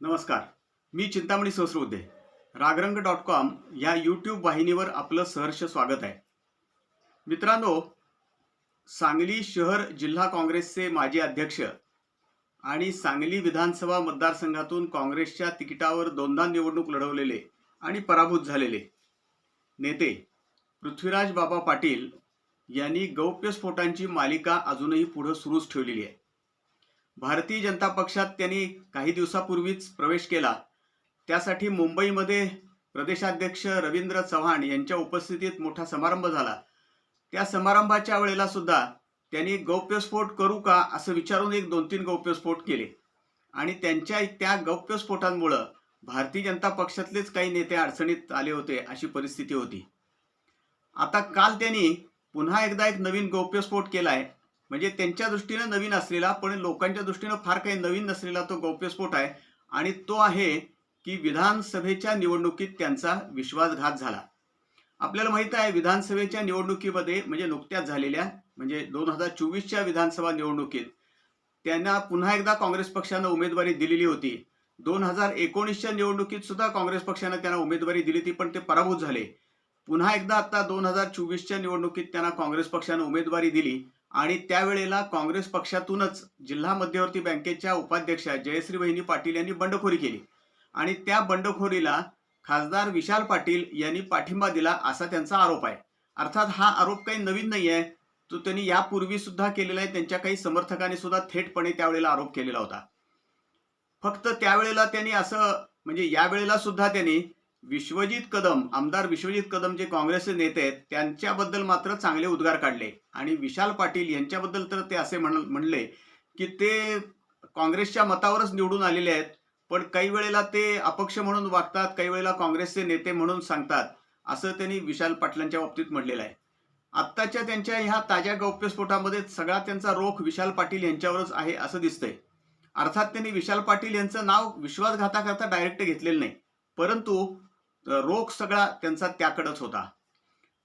नमस्कार. मी Chintamani Sahasrabuddhe Ragrang dot com या यूट्यूब वाहिनीवर आपलं सहर्ष स्वागत आहे. मित्रांनो सांगली शहर जिल्हा काँग्रेसचे माजी अध्यक्ष आणि सांगली विधानसभा मतदारसंघातून काँग्रेसच्या तिकिटावर दोनदा निवडणूक लढवलेले आणि पराभूत झालेले नेते पृथ्वीराज बाबा पाटील यांनी गौप्यस्फोटांची मालिका अजूनही पुढं सुरूच ठेवलेली आहे. भारतीय जनता पक्षात त्यांनी काही दिवसापूर्वीच प्रवेश केला. त्यासाठी मुंबईमध्ये प्रदेशाध्यक्ष रवींद्र चव्हाण यांच्या उपस्थितीत मोठा समारंभ झाला. त्या समारंभाच्या वेळेला सुद्धा त्यांनी गौप्यस्फोट करू का असं विचारून एक दोन तीन गौप्यस्फोट केले. आणि त्यांच्या त्या गौप्यस्फोटांमुळं भारतीय जनता पक्षातलेच काही नेते अडचणीत आले होते अशी परिस्थिती होती. आता काल त्यांनी पुन्हा एकदा एक नवीन गौप्यस्फोट केला आहे म्हणजे त्यांच्या दृष्टीनं नवीन असलेला पण लोकांच्या दृष्टीनं फार काही नवीन नसलेला तो गौप्यस्फोट आहे. आणि तो आहे की विधानसभेच्या निवडणुकीत त्यांचा विश्वासघात झाला. आपल्याला माहीत आहे विधानसभेच्या निवडणुकीमध्ये म्हणजे नुकत्याच झालेल्या म्हणजे दोन हजार चोवीसच्या विधानसभा निवडणुकीत त्यांना पुन्हा एकदा काँग्रेस पक्षानं उमेदवारी दिलेली होती. दोन हजार एकोणीसच्या निवडणुकीत सुद्धा काँग्रेस पक्षानं त्यांना उमेदवारी दिली होती पण ते पराभूत झाले. पुन्हा एकदा आता दोन हजार चोवीसच्या निवडणुकीत त्यांना काँग्रेस पक्षानं उमेदवारी दिली. आणि त्यावेळेला काँग्रेस पक्षातूनच जिल्हा मध्यवर्ती बँकेच्या उपाध्यक्षा जयश्री वहिनी पाटील यांनी बंडखोरी केली. आणि त्या बंडखोरीला खासदार विशाल पाटील यांनी पाठिंबा दिला असा त्यांचा आरोप आहे. अर्थात हा आरोप काही नवीन नाही आहे तो त्यांनी यापूर्वी सुद्धा केलेला आहे. त्यांच्या काही समर्थकांनी सुद्धा थेटपणे त्यावेळेला आरोप केलेला होता. फक्त त्यावेळेला त्यांनी असं म्हणजे यावेळेला सुद्धा त्यांनी विश्वजित कदम आमदार विश्वजित कदम जे काँग्रेसचे नेते आहेत त्यांच्याबद्दल मात्र चांगले उद्गार काढले. आणि विशाल पाटील यांच्याबद्दल तर ते असे म्हण म्हणले की ते काँग्रेसच्या मतावरच निवडून आलेले आहेत पण काही वेळेला ते अपक्ष म्हणून वागतात काही वेळेला काँग्रेसचे नेते म्हणून सांगतात असं त्यांनी विशाल पाटलांच्या बाबतीत म्हटलेलं आहे. आत्ताच्या त्यांच्या ह्या ताज्या गौप्यस्फोटामध्ये सगळा त्यांचा रोख विशाल पाटील यांच्यावरच आहे असं दिसतंय. अर्थात त्यांनी विशाल पाटील यांचं नाव विश्वासघाताकरता डायरेक्ट घेतलेलं नाही. परंतु रोख सगळा त्यांचा त्याकडंच होता.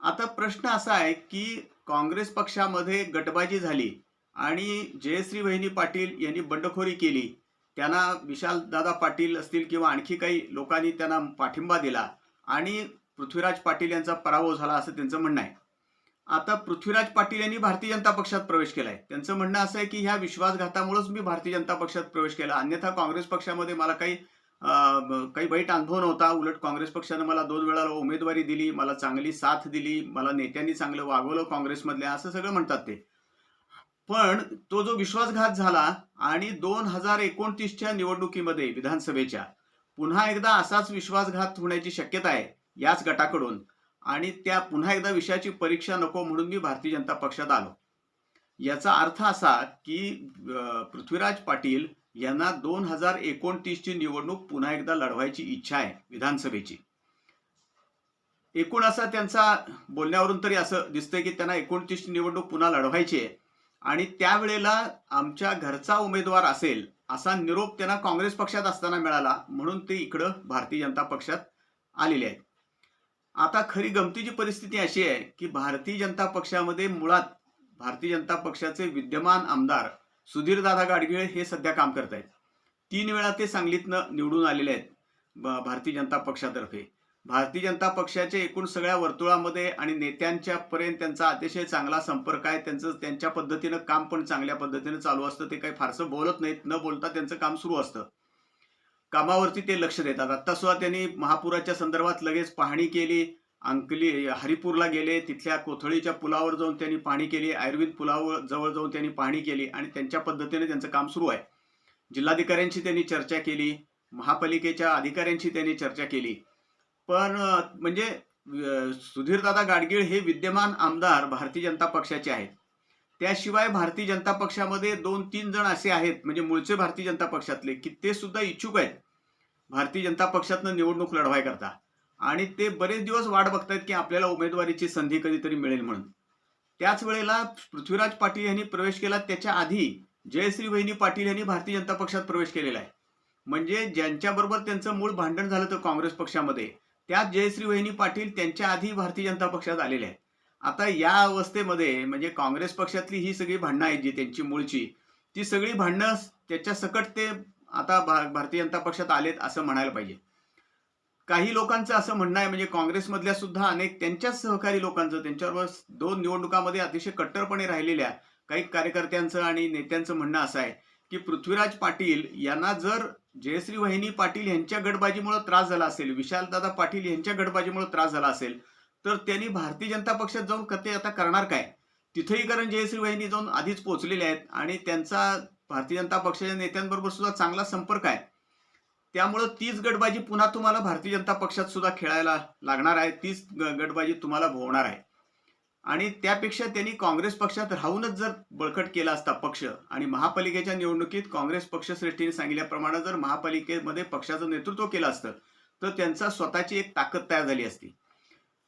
आता प्रश्न असा आहे की काँग्रेस पक्षामध्ये गटबाजी झाली आणि जयश्री वहिनी पाटील यांनी बंडखोरी केली. त्यांना विशाल दादा पाटील असतील किंवा आणखी काही लोकांनी त्यांना पाठिंबा दिला आणि पृथ्वीराज पाटील यांचा पराभव झाला असं त्यांचं म्हणणं आहे. आता पृथ्वीराज पाटील यांनी भारतीय जनता पक्षात प्रवेश केलाय. त्यांचं म्हणणं असं आहे की ह्या विश्वासघातामुळेच मी भारतीय जनता पक्षात प्रवेश केला. अन्यथा काँग्रेस पक्षामध्ये मला काही काही वाईट अनुभव नव्हता. उलट काँग्रेस पक्षानं मला दोन वेळा उमेदवारी दिली मला चांगली साथ दिली मला नेत्यांनी चांगलं वागवलं काँग्रेसमधल्या असं सगळं म्हणतात ते. पण तो जो विश्वासघात झाला आणि दोन हजार एकोणतीसच्या निवडणुकीमध्ये विधानसभेच्या पुन्हा एकदा असाच विश्वासघात होण्याची शक्यता आहे याच गटाकडून. आणि त्या पुन्हा एकदा विषयाची परीक्षा नको म्हणून मी भारतीय जनता पक्षात आलो. याचा अर्थ असा की पृथ्वीराज पाटील यांना दोन हजार एकोणतीसची निवडणूक पुन्हा एकदा लढवायची इच्छा आहे विधानसभेची. एकूण असा त्यांचा बोलण्यावरून तरी असं दिसतंय की त्यांना एकोणतीसची निवडणूक पुन्हा लढवायची आहे. आणि त्यावेळेला आमच्या घरचा उमेदवार असेल असा निरोप त्यांना काँग्रेस पक्षात असताना मिळाला म्हणून ते इकडं भारतीय जनता पक्षात आलेले आहेत. आता खरी गमतीची परिस्थिती अशी आहे की भारतीय जनता पक्षामध्ये मुळात भारतीय जनता पक्षाचे विद्यमान आमदार सुधीरदादा गाडगिळे हे सध्या काम करत आहेत. तीन वेळा ते सांगलीतनं निवडून आलेले आहेत भारतीय जनता पक्षातर्फे. भारतीय जनता पक्षाच्या एकूण सगळ्या वर्तुळामध्ये आणि नेत्यांच्या पर्यंत त्यांचा अतिशय चांगला संपर्क आहे. त्यांचं त्यांच्या पद्धतीनं काम पण चांगल्या पद्धतीनं चालू असतं. ते काही फारसं बोलत नाहीत. न बोलता त्यांचं काम सुरू असतं. कामावरती ते लक्ष देतात. आत्ता सुद्धा त्यांनी महापुराच्या संदर्भात लगेच पाहणी केली. अंकली हरिपूरला गेले तिथल्या कोथळीच्या पुलावर जाऊन त्यांनी पाहणी केली आयुर्वेद पुलावर जवळ जाऊन त्यांनी पाहणी केली आणि त्यांच्या पद्धतीने त्यांचं काम सुरू आहे. जिल्हाधिकाऱ्यांशी त्यांनी चर्चा केली महापालिकेच्या अधिकाऱ्यांशी त्यांनी चर्चा केली. पण म्हणजे सुधीरदादा गाडगीळ हे विद्यमान आमदार भारतीय जनता पक्षाचे आहेत. त्याशिवाय भारतीय जनता पक्षामध्ये दोन तीन जण असे आहेत म्हणजे मूळचे भारतीय जनता पक्षातले की ते सुद्धा इच्छुक आहेत. भारतीय जनता पक्षातनं निवडणूक लढवाय करता आणि ते बरेच दिवस वाट बघतायत की आपल्याला उमेदवारीची संधी कधीतरी मिळेल म्हणून. त्याच वेळेला पृथ्वीराज पाटील यांनी प्रवेश केला. त्याच्या आधी जयश्री वहिनी पाटील यांनी भारतीय जनता पक्षात प्रवेश केलेला आहे. म्हणजे ज्यांच्याबरोबर त्यांचं मूळ भांडण झालं तर काँग्रेस पक्षामध्ये त्यात जयश्री वहिनी पाटील त्यांच्या आधी भारतीय जनता पक्षात आलेले आहेत. आता या अवस्थेमध्ये म्हणजे काँग्रेस पक्षातली ही सगळी भांडणं आहेत जी त्यांची मूळची ती सगळी भांडणं त्याच्या सकट ते आता भा भारतीय जनता पक्षात आलेत असं म्हणायला पाहिजे. काही लोकांचं असं म्हणणं आहे म्हणजे काँग्रेसमधल्या सुद्धा अनेक त्यांच्याच सहकारी लोकांचं त्यांच्यावर दोन निवडणुकामध्ये अतिशय कट्टरपणे राहिलेल्या काही कार्यकर्त्यांचं आणि नेत्यांचं म्हणणं असं आहे की पृथ्वीराज पाटील यांना जर जयश्री वाहिनी पाटील यांच्या गटबाजीमुळे त्रास झाला असेल विशालदादा पाटील यांच्या गटबाजीमुळे त्रास झाला असेल तर त्यांनी भारतीय जनता पक्षात जाऊन कते आता करणार काय? तिथेही कारण जयश्री वाहिनी जाऊन आधीच पोहोचलेले आहेत आणि त्यांचा भारतीय जनता पक्षाच्या नेत्यांबरोबर सुद्धा चांगला संपर्क आहे. त्यामुळं तीच गटबाजी पुन्हा तुम्हाला भारतीय जनता पक्षात सुद्धा खेळायला लागणार आहे. तीच गटबाजी तुम्हाला भोवणार आहे. आणि त्यापेक्षा त्यांनी काँग्रेस पक्षात राहूनच जर बळकट केला असता पक्ष आणि महापालिकेच्या निवडणुकीत काँग्रेस पक्षश्रेष्ठीने सांगितल्याप्रमाणे जर महापालिकेमध्ये पक्षाचं नेतृत्व केलं असतं तर त्यांचा स्वतःची एक ताकद तयार झाली असती.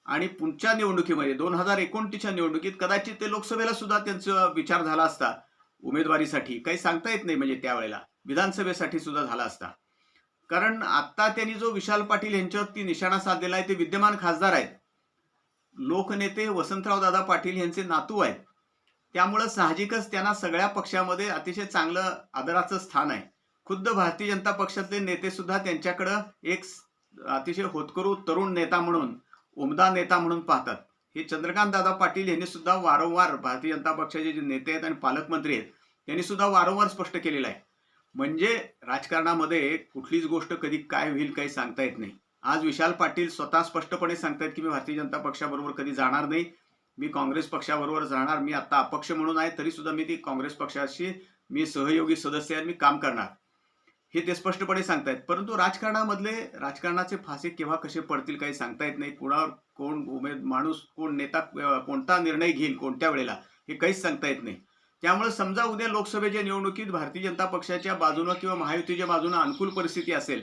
आणि पुढच्या निवडणुकीमध्ये दोन हजार एकोणतीसच्या निवडणुकीत कदाचित ते लोकसभेला सुद्धा त्यांचा विचार झाला असता. उमेदवारीसाठी काही सांगता येत नाही म्हणजे त्यावेळेला. विधानसभेसाठी सुद्धा झाला असता. कारण आता त्यांनी जो विशाल पाटील यांच्यावरती निशाणा साधलेला आहे ते विद्यमान खासदार आहेत. लोकनेते वसंतराव दादा पाटील यांचे नातू आहेत. त्यामुळं साहजिकच त्यांना सगळ्या पक्षामध्ये अतिशय चांगलं आदराचं स्थान आहे. खुद्द भारतीय जनता पक्षातले नेते सुद्धा त्यांच्याकडं एक अतिशय होतकरू तरुण नेता म्हणून उमदा नेता म्हणून पाहतात. हे चंद्रकांत दादा पाटील यांनी सुद्धा वारंवार भारतीय जनता पक्षाचे जे नेते आहेत आणि पालकमंत्री आहेत त्यांनी सुद्धा वारंवार स्पष्ट केलेलं आहे. म्हणजे राजकारणामध्ये कुठलीच गोष्ट कधी काय होईल काही सांगता येत नाही. आज विशाल पाटील स्वतः स्पष्टपणे सांगतायत की मी भारतीय जनता पक्षाबरोबर कधी जाणार नाही मी काँग्रेस पक्षाबरोबर जाणार मी आता अपक्ष म्हणून आहे तरी सुद्धा मी ती काँग्रेस पक्षाशी मी सहयोगी सदस्य आहे मी काम करणार. हे ते स्पष्टपणे सांगतायत. परंतु राजकारणामधले राजकारणाचे फासे केव्हा कसे पडतील काही सांगता येत नाही. कुणावर कोण उमेद माणूस कोण नेता कोणता निर्णय घेईल कोणत्या वेळेला हे काहीच सांगता येत नाही. त्यामुळे समजा उद्या लोकसभेच्या निवडणुकीत भारतीय जनता पक्षाच्या बाजूनं किंवा महायुतीच्या बाजूनं अनुकूल परिस्थिती असेल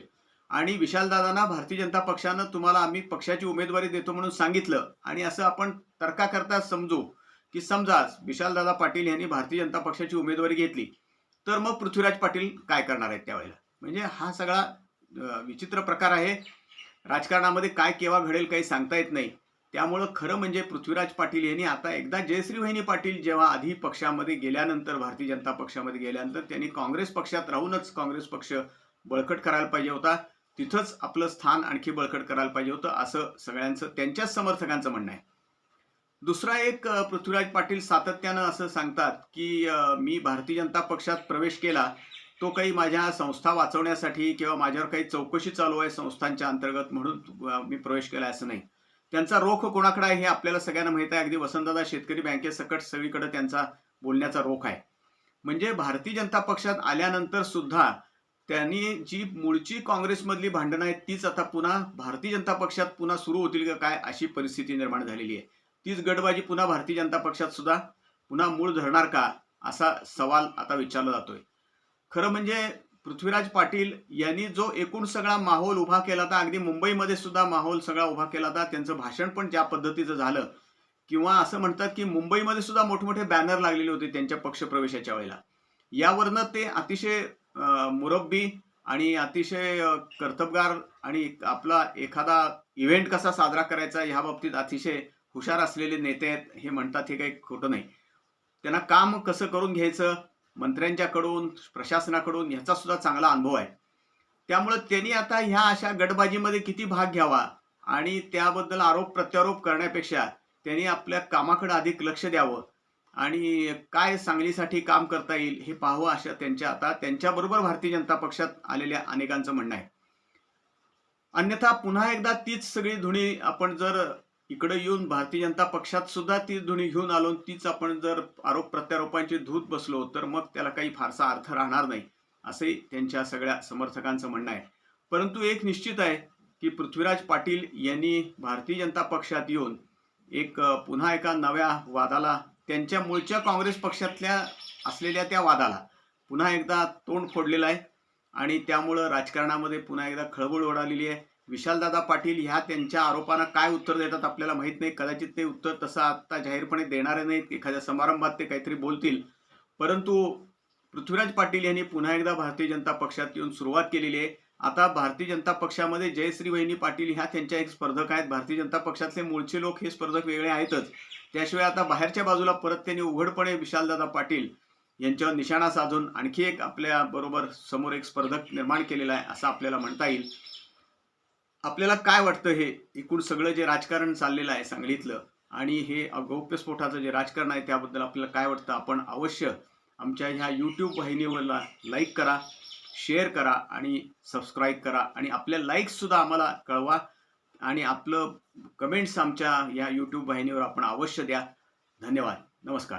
आणि विशालदादांना भारतीय जनता पक्षानं तुम्हाला आम्ही पक्षाची उमेदवारी देतो म्हणून सांगितलं आणि असं आपण तर्का करता समजू की समजा विशालदादा पाटील यांनी भारतीय जनता पक्षाची उमेदवारी घेतली तर मग पृथ्वीराज पाटील काय करणार आहेत त्यावेळेला? म्हणजे हा सगळा विचित्र प्रकार आहे. राजकारणामध्ये काय केव्हा घडेल काही सांगता येत नाही. त्यामुळं खरं म्हणजे पृथ्वीराज पाटील यांनी आता एकदा जयश्री वहिनी पाटील जेव्हा आधी पक्षामध्ये गेल्यानंतर भारतीय जनता पक्षामध्ये गेल्यानंतर त्यांनी काँग्रेस पक्षात राहूनच काँग्रेस पक्ष बळकट करायला पाहिजे होता. तिथंच आपलं स्थान आणखी बळकट करायला पाहिजे होतं असं सगळ्यांचं त्यांच्याच समर्थकांचं म्हणणं आहे. दुसरा एक पृथ्वीराज पाटील सातत्यानं असं सांगतात की मी भारतीय जनता पक्षात प्रवेश केला तो काही माझ्या संस्था वाचवण्यासाठी किंवा माझ्यावर काही चौकशी चालू आहे संस्थांच्या अंतर्गत म्हणून मी प्रवेश केला असं नाही. त्यांचा रोख कोणाकडे आहे हे आपल्याला सगळ्यांना माहीत आहे. अगदी वसंतदादा शेतकरी बँकेसकट सगळीकडे त्यांचा बोलण्याचा रोख आहे. म्हणजे भारतीय जनता पक्षात आल्यानंतर सुद्धा त्यांनी जी मूळची काँग्रेसमधली भांडणं आहेत तीच आता पुन्हा भारतीय जनता पक्षात पुन्हा सुरू होतील का काय अशी परिस्थिती निर्माण झालेली आहे. तीच गटबाजी पुन्हा भारतीय जनता पक्षात सुद्धा पुन्हा मूळ धरणार का असा सवाल आता विचारला जातोय. खरं म्हणजे पृथ्वीराज पाटील यांनी जो एकूण सगळा माहोल उभा केला होता अगदी मुंबईमध्ये सुद्धा माहोल सगळा उभा केला होता. त्यांचं भाषण पण ज्या पद्धतीचं झालं किंवा असं म्हणतात की मुंबईमध्ये सुद्धा मोठमोठे बॅनर लागलेले होते त्यांच्या पक्षप्रवेशाच्या वेळेला. यावरनं ते अतिशय मुरब्बी आणि अतिशय कर्तबगार आणि आपला एखादा इव्हेंट कसा साजरा करायचा ह्या बाबतीत अतिशय हुशार असलेले नेते आहेत हे म्हणतात हे काही खोटं नाही. त्यांना काम कसं करून घ्यायचं? मंत्र्यांच्याकडून प्रशासनाकडून ह्याचा सुद्धा चांगला अनुभव आहे. त्यामुळं त्यांनी आता ह्या अशा गटबाजीमध्ये किती भाग घ्यावा आणि त्याबद्दल आरोप प्रत्यारोप करण्यापेक्षा त्यांनी आपल्या कामाकडे अधिक लक्ष द्यावं आणि काय सांगलीसाठी काम करता येईल हे पाहावं अशा त्यांच्या आता त्यांच्याबरोबर भारतीय जनता पक्षात आलेल्या अनेकांचं म्हणणं आहे. अन्यथा पुन्हा एकदा तीच सगळी धुणी आपण जर इकडे येऊन भारतीय जनता पक्षात सुद्धा ती धुणी घेऊन आलो तीच आपण जर आरोप प्रत्यारोपांची धूत बसलो तर मग त्याला काही फारसा अर्थ राहणार नाही असे त्यांच्या सगळ्या समर्थकांचं म्हणणं आहे. परंतु एक निश्चित आहे की पृथ्वीराज पाटील यांनी भारतीय जनता पक्षात येऊन एक पुन्हा एका नव्या वादाला त्यांच्या मूळच्या काँग्रेस पक्षातल्या असलेल्या त्या वादाला पुन्हा एकदा तोंड फोडलेलं आहे. आणि त्यामुळं राजकारणामध्ये पुन्हा एकदा खळबळ ओढालेली आहे. विशालदादा पाटील ह्या त्यांच्या आरोपांना काय उत्तर देतात आपल्याला माहीत नाही. कदाचित ते उत्तर तसं आता जाहीरपणे देणारे नाहीत. एखाद्या समारंभात ते काहीतरी बोलतील. परंतु पृथ्वीराज पाटील यांनी पुन्हा एकदा भारतीय जनता पक्षात येऊन सुरुवात केलेली आहे. आता भारतीय जनता पक्षामध्ये जयश्री वहिनी पाटील ह्या त्यांच्या एक स्पर्धक आहेत. भारतीय जनता पक्षातले मूळचे लोक हे स्पर्धक वेगळे आहेतच. त्याशिवाय आता बाहेरच्या बाजूला परत त्यांनी उघडपणे विशालदादा पाटील यांच्यावर निशाणा साधून आणखी एक आपल्या बरोबर समोर एक स्पर्धक निर्माण केलेला आहे असं आपल्याला म्हणता येईल. आपल्याला काय वाटतं हे एकूण सगळं जे राजकारण चाललेलं आहे सांगलीतलं आणि हे गौप्यस्फोटाचं जे राजकारण आहे त्याबद्दल आपल्याला काय वाटतं? आपण अवश्य आमच्या ह्या यूट्यूब वाहिनीवरला लाईक करा शेअर करा आणि सबस्क्राईब करा आणि आपल्या लाईक्ससुद्धा आम्हाला कळवा आणि आपलं कमेंट्स आमच्या या यूट्यूब वाहिनीवर आपण अवश्य द्या. धन्यवाद. नमस्कार.